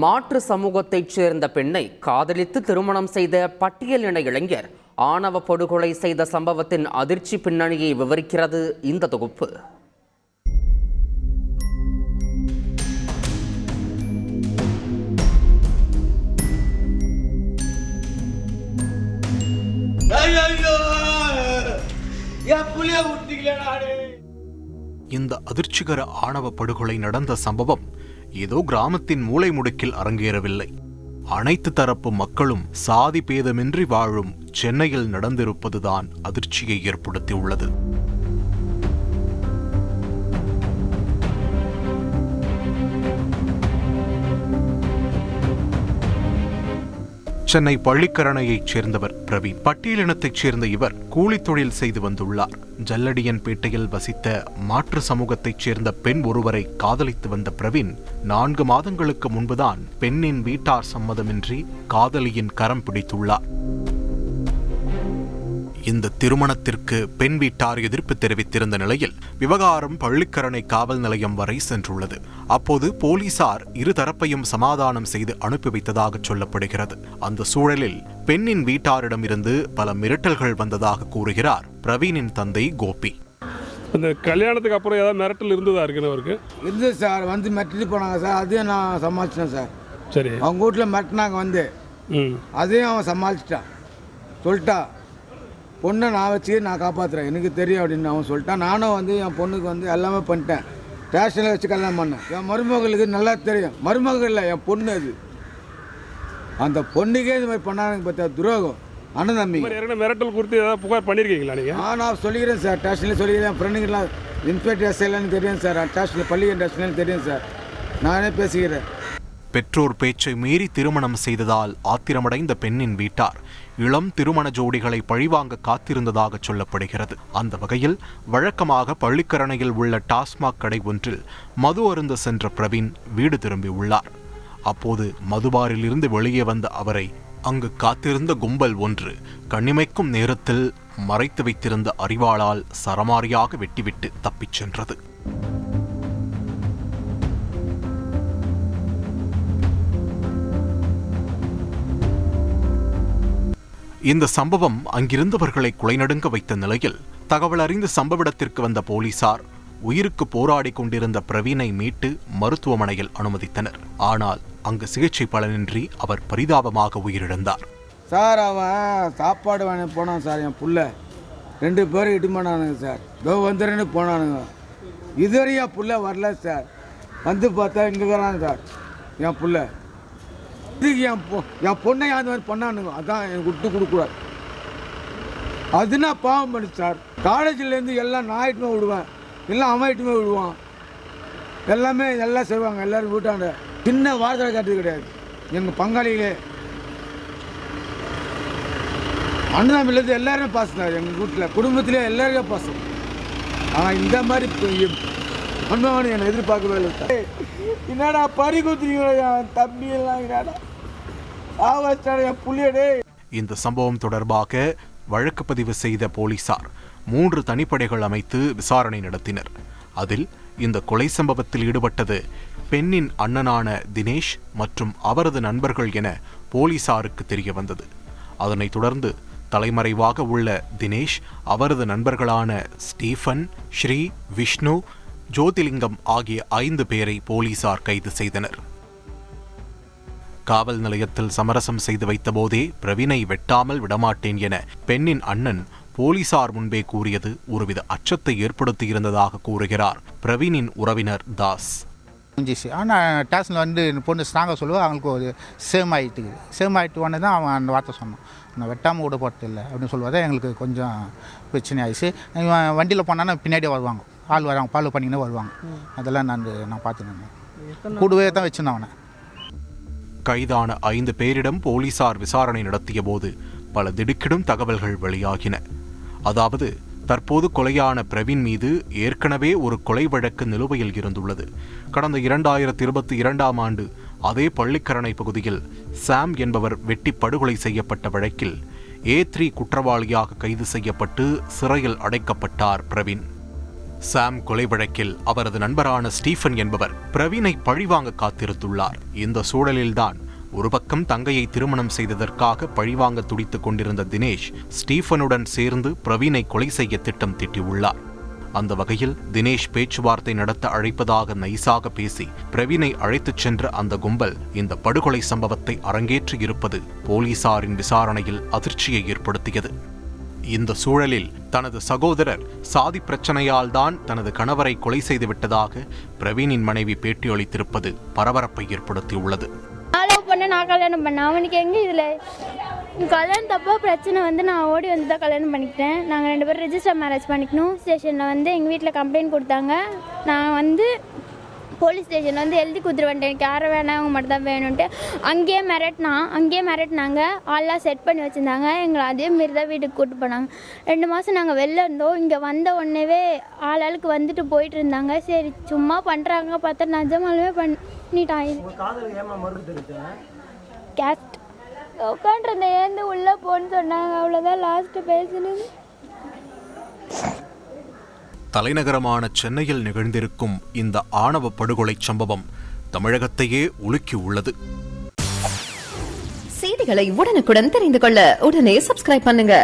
மாற்று சமூகத்தைச் சேர்ந்த பெண்ணை காதலித்து திருமணம் செய்த பட்டியலின இளைஞர் ஆணவ படுகொலை செய்த சம்பவத்தின் அதிர்ச்சி பின்னணியை விவரிக்கிறது இந்த தொகுப்பு. இந்த அதிர்ச்சிகர ஆணவ படுகொலை நடந்த சம்பவம் ஏதோ கிராமத்தின் மூளை முடுக்கில் அரங்கேறவில்லை. அனைத்து தரப்பு மக்களும் சாதி பேதமின்றி வாழும் சென்னையில் நடந்திருப்பதுதான் அதிர்ச்சியை ஏற்படுத்தியுள்ளது. சென்னை பள்ளிக்கரணையைச் சேர்ந்தவர் பிரவீன். பட்டியலினத்தைச் சேர்ந்த இவர் கூலித் தொழில் செய்து வந்துள்ளார். ஜல்லடியன்பேட்டையில் வசித்த மாற்று சமூகத்தைச் சேர்ந்த பெண் ஒருவரை காதலித்து வந்த பிரவீன் நான்கு மாதங்களுக்கு முன்புதான் பெண்ணின் வீட்டார் சம்மதமின்றி காதலியின் கரம் பிடித்துள்ளார். இந்த திருமணத்திற்கு பெண் வீட்டார் எதிர்ப்பு தெரிவித்திருந்த நிலையில் விவகாரம் பள்ளிக்கரணை காவல் நிலையம் வரை சென்றுள்ளது. அப்போது போலீசார் இருதரப்பையும் சமாதானம் செய்து அனுப்பி வைத்ததாக சொல்லப்படுகிறது. அந்த சூழலில் பெண்ணின் வீட்டாரிடமிருந்து பல மிரட்டல்கள் வந்ததாக கூறுகிறார் பிரவீனின் தந்தை கோபி. இந்த கல்யாணத்துக்கு அப்புறம் ஏதாவது மிரட்டல் இருந்ததா இருக்குன்னு அவருக்கு? இருந்தது சார் வந்து மிரட்டிட்டு போனாங்க சார். அதையும் நான் சமாளிச்சிட்டேன் சார். சரி. அவங்க வீட்டில் மிரட்டினாங்க வந்து. ம். அதையும் அவன் சமாளிச்சிட்டான். சொல்லிட்டா பொண்ணை நான் வச்சு நான் காப்பாற்றுறேன் எனக்கு தெரியும் அப்படின்னு அவன் சொல்லிட்டான். நானும் வந்து என் பொண்ணுக்கு வந்து எல்லாமே பண்ணிட்டேன். ஸ்டேஷனில் வச்சு கல்யாணம் பண்ணேன். என் மருமகளுக்கு நல்லா தெரியும். மருமகள் இல்லை என் பொண்ணு அது. அந்த பொண்ணுக்கே இது மாதிரி பண்ணாங்க பார்த்தா துரோகம். அண்ணன் தம்பி. மிரட்டல் குறித்து ஏதாவது புகார் பண்ணியிருக்கீங்களா நீங்கள் ஆ நான் சொல்லிக்கிறேன் சார். ஸ்டேஷனில் சொல்லிக்கிறேன். என் ஃப்ரெண்டுங்கெல்லாம் இன்ஸ்பெக்டர் எஸ்ஐலாம் தெரியும் சார். ஸ்டேஷனில் பள்ளி ஸ்டேஷனில் தெரியும் சார். நானே பேசிக்கிறேன்? பெற்றோர் பேச்சை மீறி திருமணம் செய்ததால் ஆத்திரமடைந்த பெண்ணின் வீட்டார். இளம் திருமண ஜோடிகளை பழிவாங்க காத்திருந்ததாக சொல்லப்படுகிறது. அந்த வகையில் வழக்கமாக பள்ளிக்கரணையில் உள்ள டாஸ்மாக் கடை ஒன்றில் மது அருந்த சென்ற பிரவீன் வீடு திரும்பியுள்ளார் அப்போது மதுபாரிலிருந்து வெளியே வந்த அவரை அங்கு காத்திருந்த கும்பல் ஒன்று கண்ணிமைக்கும் நேரத்தில் மறைத்து வைத்திருந்த அறிவாளால் சரமாரியாக வெட்டிவிட்டு தப்பிச் சென்றது. இந்த சம்பவம் அங்கிருந்தவர்களை குலைநடுங்க வைத்த நிலையில் தகவல் அறிந்து சம்பவ இடத்திற்கு வந்த போலீசார் உயிருக்கு போராடி கொண்டிருந்த பிரவீனை மீட்டு மருத்துவமனையில் அனுமதித்தனர். ஆனால் அங்கு சிகிச்சை பலனின்றி அவர் பரிதாபமாக உயிரிழந்தார். சார் அவன் சாப்பாடு வாங்கி போனான் சார் என் புள்ள. ரெண்டு பேரும் இட்டு பண்ணானுங்க சார். இதோ வந்துடுன்னு போனானுங்க. இதுவரையும் என் புள்ள வரல சார். வந்து பார்த்தா இங்கே இருக்கிறாங்க சார் என் புள்ள. இதுக்கு என் பொ என் பொண்ணை அந்த மாதிரி பண்ணானுங்க? அதான் எனக்கு விட்டு கொடுக்கூடாது அது நான் பாவம் பண்ணி சார் காலேஜிலேருந்து எல்லாம் நான் விடுவேன். எல்லாம் அவன் விடுவான். எல்லாமே எல்லாம் செய்வாங்க. எல்லோரும் வீட்டாண்ட. சின்ன வார்த்தை காட்டுறது கிடையாது. எங்கள் பங்காளிகளே. அண்ணாமிலேருந்து எல்லாருமே பாசம் எங்கள் வீட்டில் குடும்பத்திலே எல்லாருமே பாசம். ஆனால் இந்த மாதிரி அண்ணாமணி என்னை எதிர்பார்க்கவே இல்லை. என்னடா பறி குத்துறீங்களா என் தம்பி எல்லாம் என்னடா? என் புள்ளியடே இந்த சம்பவம் தொடர்பாக வழக்கு பதிவு செய்த போலீசார் மூன்று தனிப்படைகள் அமைத்து விசாரணை நடத்தினர். அதில் இந்த கொலை சம்பவத்தில் ஈடுபட்டது பெண்ணின் அண்ணனான தினேஷ் மற்றும் அவரது நண்பர்கள் என போலீசாருக்கு தெரிய வந்தது. அதனைத் தொடர்ந்து தலைமறைவாக உள்ள தினேஷ் அவரது நண்பர்களான ஸ்டீஃபன் ஸ்ரீ விஷ்ணு ஜோதிலிங்கம் ஆகிய ஐந்து பேரை போலீசார் கைது செய்தனர். காவல் நிலையத்தில் சமரசம் செய்து வைத்தபோதே பிரவீனை வெட்டாமல் விடமாட்டேன் என பெண்ணின் அண்ணன் போலீசார் முன்பே கூறியது ஒருவித அச்சத்தை ஏற்படுத்தியிருந்ததாக கூறுகிறார் பிரவீனின் உறவினர் தாஸ். முடிஞ்சிச்சு ஆனால் ஸ்டேஷனில் வந்து பொண்ணு ஸ்ட்ராங்காக சொல்லுவோம் அவங்களுக்கு ஒரு சேம் ஆகிட்டு சேம் ஆகிட்டு உடனே தான் அவன் அந்த வார்த்தை சொன்னான். நான் வெட்டாமல் விட போகிறது இல்லை அப்படின்னு சொல்லுவதே எங்களுக்கு கொஞ்சம் பிரச்சனை ஆயிடுச்சு வண்டியில் போனான்னா பின்னாடியே வருவாங்க. ஆள் வராங்க ஃபாலோ பண்ணிக்கினே வருவாங்க. அதெல்லாம் நான் நான் பார்த்துருந்தேன் கூடவே தான் வச்சுருந்தேன் அவனை. கைதான ஐந்து பேரிடம் போலீசார் விசாரணை நடத்திய போது பல திடுக்கிடும் தகவல்கள் வெளியாகின. அதாவது தற்போது கொலையான பிரவீன் மீது ஏற்கனவே ஒரு கொலை வழக்கு நிலுவையில் இருந்துள்ளது. கடந்த இரண்டாயிரத்தி இருபத்தி இரண்டாம் ஆண்டு அதே பள்ளிக்கரணை பகுதியில் சாம் என்பவர் வெட்டி படுகொலை செய்யப்பட்ட வழக்கில் ஏ த்ரீ குற்றவாளியாக கைது செய்யப்பட்டு சிறையில் அடைக்கப்பட்டார் பிரவீன். சாம் கொலை வழக்கில் அவரது நண்பரான ஸ்டீஃபன் என்பவர் பிரவீனை பழிவாங்க காத்திருத்துள்ளார். இந்த சூழலில்தான் ஒரு பக்கம் தங்கையை திருமணம் செய்ததற்காக பழிவாங்க துடித்துக் கொண்டிருந்த தினேஷ் ஸ்டீஃபனுடன் சேர்ந்து பிரவீனை கொலை செய்ய திட்டம் தீட்டியுள்ளார். அந்த வகையில் தினேஷ் பேச்சுவார்த்தை நடத்த அழைப்பதாக நைசாக பேசி பிரவீனை அழைத்துச் சென்ற அந்த கும்பல் இந்த படுகொலை சம்பவத்தை அரங்கேற்றி இருப்பது போலீசாரின் விசாரணையில் அதிர்ச்சியை ஏற்படுத்தியது. இந்த சூழலில் தனது சகோதரர் சாதி பிரச்சனையால் தான் தனது கணவரை கொலை செய்து விட்டதாக பிரவீனின் மனைவி பேட்டியளித்திருப்பது பரபரப்பை ஏற்படுத்தியுள்ளது. பண்ண நான் கல்யாணம் பண்ணேன் அவனுக்கு எங்கே இதில்? கல்யாணம் பிரச்சனை வந்து நான் ஓடி வந்து தான் கல்யாணம் பண்ணிக்கிட்டேன். நாங்கள் ரெண்டு பேரும் ரெஜிஸ்டர் மேரேஜ் பண்ணிக்கணும். ஸ்டேஷனில் வந்து எங்கள் வீட்டில் கம்ப்ளைண்ட் கொடுத்தாங்க. நான் வந்து போலீஸ் ஸ்டேஷன் வந்து எழுதி கொடுத்துருவேன் எனக்கு வேணாம் அவங்க மட்டும் தான் வேணும்ன்ட்டு அங்கேயே மிரட்டினா அங்கேயே மிரட்டினாங்க. ஆள்லாம் செட் பண்ணி வச்சுருந்தாங்க. எங்களை அதே மாரி தான் வீட்டுக்கு கூட்டு போனாங்க. ரெண்டு மாதம் நாங்கள் வெளில இருந்தோம். இங்கே வந்த உடனேவே ஆள் ஆளுக்கு வந்துட்டு போயிட்டு இருந்தாங்க. சரி சும்மா பண்ணுறாங்க பார்த்தா நிஜமாலுமே பண்ணிட்டான் கேஸ்ட் உட்காண்ட்ருந்தேன் ஏந்து உள்ளே போன்னு சொன்னாங்க. அவ்வளோதான் லாஸ்ட்டு பேசினது. தலைநகரமான சென்னையில் நிகழ்ந்திருக்கும் இந்த ஆணவ படுகொலை சம்பவம் தமிழகத்தையே உலுக்கி உள்ளது. செய்திகளை உடனுக்குடன் தெரிந்து கொள்ள உடனே சப்ஸ்கிரைப் பண்ணுங்க.